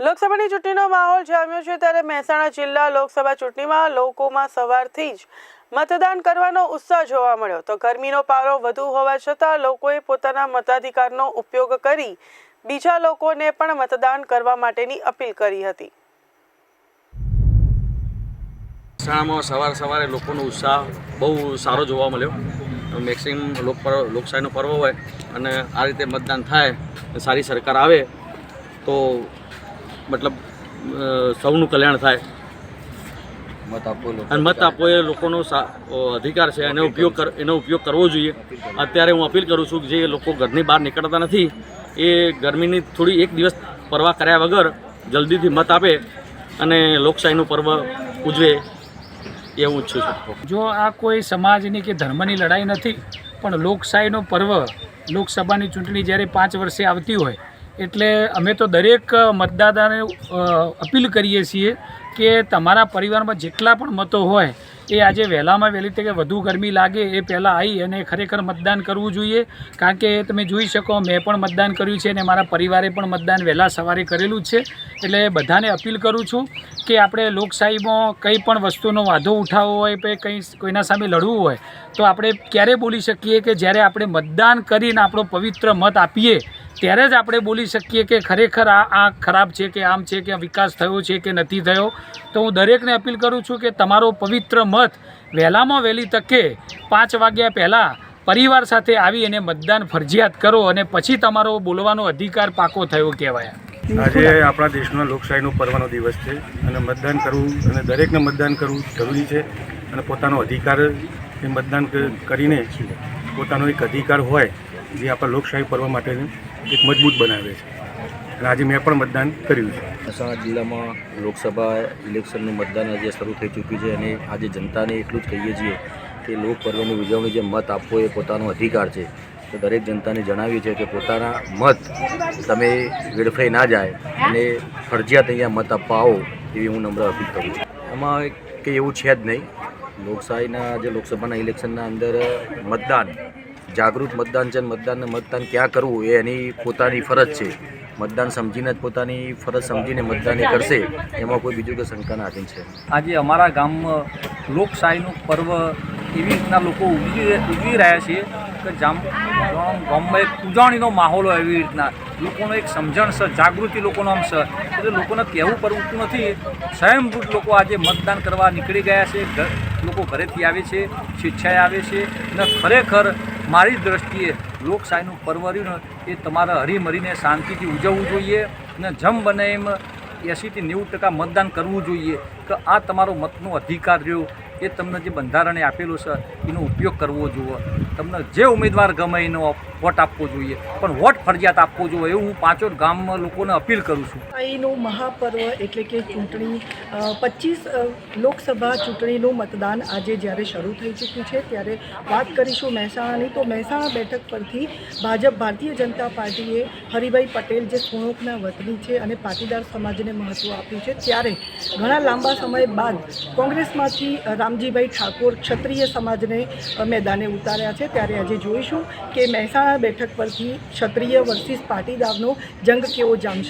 લોકસભાની ચૂંટણીનો માહોલ જામ્યો છે ત્યારે મહેસાણા જિલ્લા લોકસભા ચૂંટણીમાં લોકોમાં સવારથી જ મતદાન કરવાનો ઉત્સાહ જોવા મળ્યો. તો ગરમીનો પારો વધુ હોવા છતાં લોકોએ પોતાના મતાધિકારનો ઉપયોગ કરી બીજા લોકોને પણ મતદાન કરવા માટેની અપીલ કરી હતી. મહેસાણામાં સવાર સવારે લોકોનો ઉત્સાહ બહુ સારો જોવા મળ્યો. મેક્સિમમ લોક લોકશાહીનો પર્વ હોય અને આ રીતે મતદાન થાય સારી સરકાર આવે તો મતલબ સૌનું કલ્યાણ થાય. મત આપો અને મત આપવો એ લોકોનો સા- અધિકાર છે એનો ઉપયોગ કર એનો ઉપયોગ કરવો જોઈએ. અત્યારે હું અપીલ કરું છું કે જે લોકો ઘરની બહાર નીકળતા નથી એ ગરમીની થોડી એક દિવસ પરવા કર્યા વગર જલ્દીથી મત આપે અને લોકશાહીનું પર્વ ઉજવે એ હું ઈચ્છું છું. જો આ કોઈ સમાજની કે ધર્મની લડાઈ નથી પણ લોકશાહીનો પર્વ લોકસભાની ચૂંટણી જ્યારે પાંચ વર્ષે આવતી હોય એટલે અમે તો દરેક મતદાતાને અપીલ કરીએ છીએ કે તમારા પરિવારમાં જેટલા પણ મતો હોય, એ આજે વહેલામાં વહેલી તકે વધુ ગરમી લાગે એ પહેલાં આવી અને ખરેખર મતદાન કરવું જોઈએ. કારણ કે તમે જોઈ શકો, મેં પણ મતદાન કર્યું છે અને મારા પરિવારે પણ મતદાન વહેલા સવારે કરેલું છે. એટલે બધાને અપીલ કરું છું કે આપણે લોકશાહીમાં કંઈ પણ વસ્તુનો વાંધો ઉઠાવવો હોય કે કંઈ કોઈના સામે લડવું હોય, તો આપણે ક્યારે બોલી શકીએ કે જ્યારે આપણે મતદાન કરીને આપણો પવિત્ર મત આપીએ ત્યારે જ આપણે બોલી શકીએ કે ખરેખર આ આ ખરાબ છે કે આમ છે કે વિકાસ થયો છે કે નથી થયો, તો હું દરેકને અપીલ કરું છું કે તમારો પવિત્ર મત વહેલામાં વહેલી તકે પાંચ વાગ્યા પહેલાં પરિવાર સાથે આવી અને મતદાન ફરજિયાત કરો અને પછી તમારો બોલવાનો અધિકાર પાકો થયો કહેવાય. આજે આપણા દેશનો લોકશાહીનો પર્વનો દિવસ છે અને મતદાન કરવું અને દરેકને મતદાન કરવું જરૂરી છે અને પોતાનો અધિકાર એ મતદાન કરીને પોતાનો એક અધિકાર હોય જે આપણા લોકશાહી પર્વ માટેનું એક મજબૂત બનાવે છે. અને આજે મેં પણ મતદાન કર્યું છે. મહેસાણા જિલ્લામાં લોકસભા ઇલેક્શનનું મતદાન આજે શરૂ થઈ ચૂક્યું છે અને આજે જનતાને એટલું જ કહીએ છીએ કે લોકપર્વની ઉજવણી જે મત આપવો એ પોતાનો અધિકાર છે. તો દરેક જનતાને જણાવ્યું છે કે પોતાના મત તમે વેડફાઈ ના જાય અને ફરજિયાત અહીંયા મત આપવા આવો એવી હું નમ્ર અપીલ કરું છું. એમાં કંઈ એવું છે જ નહીં. લોકશાહીના જે લોકસભાના ઇલેક્શનના અંદર મતદાન જાગૃત મતદાન છે મતદાનને મતદાન ક્યાં કરવું એ એની પોતાની ફરજ છે. મતદાન સમજીને જ પોતાની ફરજ સમજીને મતદાન એ કરશે, એમાં કોઈ બીજું કે શંકાના આધીન છે. આજે અમારા ગામમાં લોકશાહીનું પર્વ એવી રીતના લોકો ઉજવી ઉજવી રહ્યા છે કે જામ ગામમાં એક ઉજવણીનો માહોલ હોય એવી રીતના. લોકોનો એક સમજણ છે, જાગૃતિ લોકોનો આમ છે. એટલે લોકોને કહેવું પડતું નથી, સ્વયંભૂત લોકો આજે મતદાન કરવા નીકળી ગયા છે લોકો ઘરેથી આવે છે, સ્વેચ્છાએ આવે છે અને ખરેખર મારી દ્રષ્ટિએ લોકશાહીનું પર્વ રહ્યું ને, એ તમારે હરીમરીને શાંતિથી ઉજવવું જોઈએ અને જમ બને એમ એંસીથી નેવું ટકા મતદાન કરવું જોઈએ. કે આ તમારો મતનો અધિકાર રહ્યો. એ તમને જે બંધારણે આપેલું છે એનો ઉપયોગ કરવો જોઈએ. તમને જે ઉમેદવાર ગમે એનો વોટ આપવો જોઈએ. પણ વોટ ફરજિયાત આપવો જોઈએ એવું હું પાંચો ગામમાં લોકોને અપીલ કરું છું. અહીંનું મહાપર્વ એટલે કે ચૂંટણી પચીસ લોકસભા ચૂંટણીનું મતદાન આજે જ્યારે શરૂ થઈ ચૂક્યું છે ત્યારે વાત કરીશું મહેસાણાની. તો મહેસાણા બેઠક પરથી ભાજપ ભારતીય જનતા પાર્ટીએ હરિભાઈ પટેલ જે સુણોકના વતની છે અને પાટીદાર સમાજને મહત્ત્વ આપ્યું છે ત્યારે ઘણા લાંબા સમય બાદ કોંગ્રેસમાંથી અ, રામજીભાઈ ઠાકોર ક્ષત્રિય સમાજને મેદાને ઉતાર્યા છે. ત્યારે આજે જોઈશું કે મહેસાણા બેઠક પરથી ક્ષત્રિય વર્સિસ પાટીદારનો જંગ કેવો જામશે.